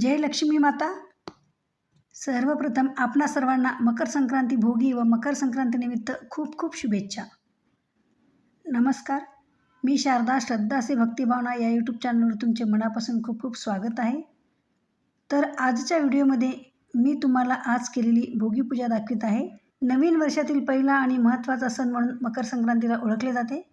जय लक्ष्मी माता. सर्वप्रथम आपणा सर्वांना मकर संक्रांती भोगी व मकर संक्रांतीनिमित्त खूप खूप शुभेच्छा. नमस्कार. मी शारदा श्रद्धासे भक्तिभावना या यूट्यूब चॅनलवर तुमचे मनापासून खूप खूप स्वागत आहे. तर आजच्या व्हिडिओमध्ये मी तुम्हाला आज केलेली भोगीपूजा दाखवित आहे. नवीन वर्षातील पहिला आणि महत्त्वाचा सण म्हणून मकर संक्रांतीला ओळखले जाते.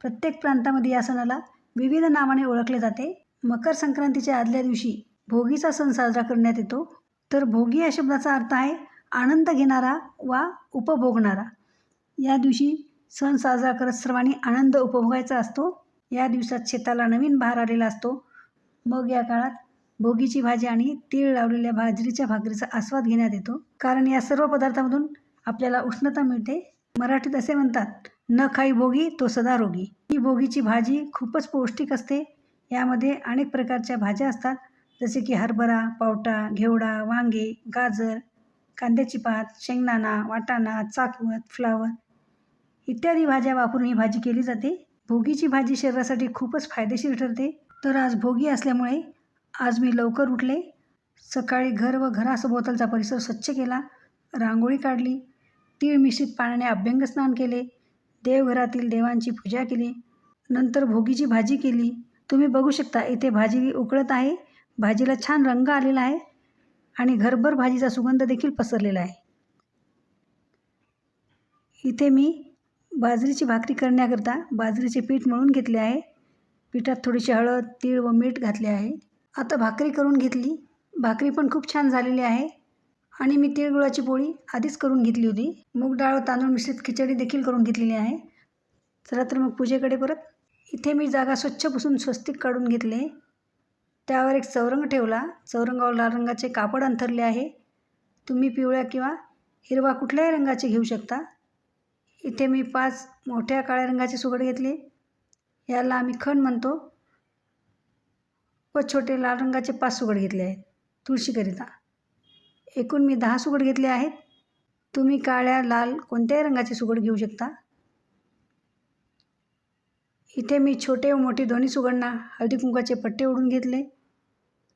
प्रत्येक प्रांतामध्ये या सणाला विविध नावाने ओळखले जाते. मकर संक्रांतीच्या आदल्या दिवशी भोगीचा सण साजरा करण्यात येतो. तर भोगी या शब्दाचा अर्थ आहे आनंद घेणारा वा उपभोगणारा. या दिवशी सण साजरा करत सर्वांनी आनंद उपभोगायचा असतो. या दिवसात शेताला नवीन बहार आलेला असतो. मग या काळात भोगीची भाजी आणि तीळ लावलेल्या बाजरीच्या भाकरीचा आस्वाद घेण्यात येतो. कारण या सर्व पदार्थामधून आपल्याला उष्णता मिळते. मराठीत असे म्हणतात न खाई भोगी तो सदा रोगी. ही भोगीची भाजी खूपच पौष्टिक असते. यामध्ये अनेक प्रकारच्या भाज्या असतात. जसे की हरभरा पावटा घेवडा वांगे गाजर कांद्याची पात शेंगदाणा वाटाणा चाकवत फ्लावर इत्यादी भाज्या वापरून ही भाजी केली जाते. भोगीची भाजी शरीरासाठी खूपच फायदेशीर ठरते. तर आज भोगी असल्यामुळे आज मी लवकर उठले. सकाळी घर व घरासभोवतालचा परिसर स्वच्छ केला. रांगोळी काढली. तीळ मिश्रित पाण्याने अभ्यंग स्नान केले. देवघरातील देवांची पूजा केली. नंतर भोगीची भाजी केली. तुम्ही बघू शकता इथे भाजी उकळत आहे. भाजीला छान रंग आलेला आहे आणि घरभर भाजीचा सुगंध देखील पसरलेला आहे. इथे मी बाजरीची भाकरी करण्याकरता बाजरीचे पीठ मळून घेतले आहे. पिठात थोडीशी हळद तीळ व मीठ घातले आहे. आता भाकरी करून घेतली. भाकरी पण खूप छान झालेली आहे. आणि मी तिळगुळाची पोळी आधीच करून घेतली होती. मूग डाळ तांदूळ मिश्रित खिचडी देखील करून घेतलेली आहे. चला तर मग पूजेकडे परत. इथे मी जागा स्वच्छ पुसून स्वस्तिक काढून घेतले त्यावर एक चौरंग ठेवला. चौरंगावर लाल रंगाचे कापड अंथरले आहे. तुम्ही पिवळ्या किंवा हिरवा कुठल्याही रंगाचे घेऊ शकता. इथे मी पाच मोठ्या काळ्या रंगाचे सुगड घेतले. याला आम्ही खण म्हणतो व छोटे लाल रंगाचे पाच सुगड घेतले आहेत. तुळशीकरिता. एकूण मी दहा सुगड घेतले आहेत. तुम्ही काळ्या लाल कोणत्याही रंगाचे सुगड घेऊ शकता. इथे मी छोटे व मोठे दोन्ही सुगडांना हळदी कुंकाचे पट्टे ओढून घेतले.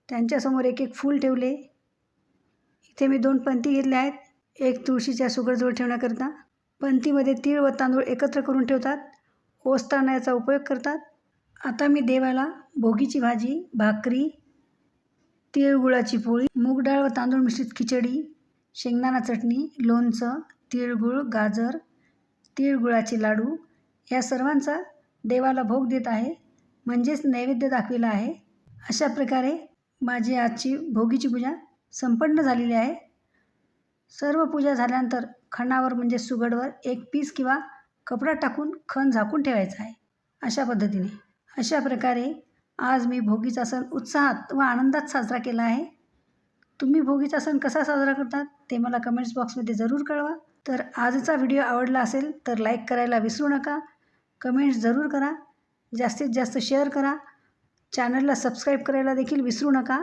त्यांच्यासमोर एक एक फूल ठेवले. इथे मी दोन पंती घेतल्या आहेत. एक तुळशीच्या सुगडजवळ ठेवण्याकरता. पंतीमध्ये तीळ व तांदूळ एकत्र करून ठेवतात. ओस तांदळाचा उपयोग करतात. आता मी देवाला भोगीची भाजी भाकरी तिळगुळाची पोळी मूग डाळ व तांदूळ मिश्रित खिचडी शेंगदाणा चटणी लोणचं तिळगुळ गाजर तिळगुळाचे लाडू या सर्वांचा देवाला भोग देत आहे. म्हणजेच नैवेद्य दाखविला आहे. अशा प्रकारे माझी आजची भोगीची पूजा संपन्न झालेली आहे. सर्व पूजा झाल्यानंतर खणावर म्हणजे सुगडवर एक पीस किंवा कपडा टाकून खण झाकून ठेवायचा आहे. अशा पद्धतीने. अशा प्रकारे आज मी भोगीचा सण उत्साहात व आनंदात साजरा केला आहे. तुम्ही भोगीचा सण कसा साजरा करतात ते मला कमेंट्स बॉक्समध्ये जरूर कळवा. तर आजचा व्हिडिओ आवडला असेल तर लाईक करायला विसरू नका. कमेंट्स जरूर करा. जास्तीत जास्त शेअर करा. चॅनलला सबस्क्राईब करायला देखील विसरू नका.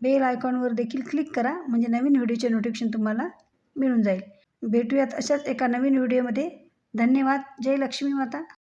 बेल आयकॉनवर देखील क्लिक करा म्हणजे नवीन व्हिडिओचे नोटिफिकेशन तुम्हाला मिळून जाईल. भेटूयात अशाच एका नवीन व्हिडिओमध्ये. धन्यवाद. जय लक्ष्मी माता.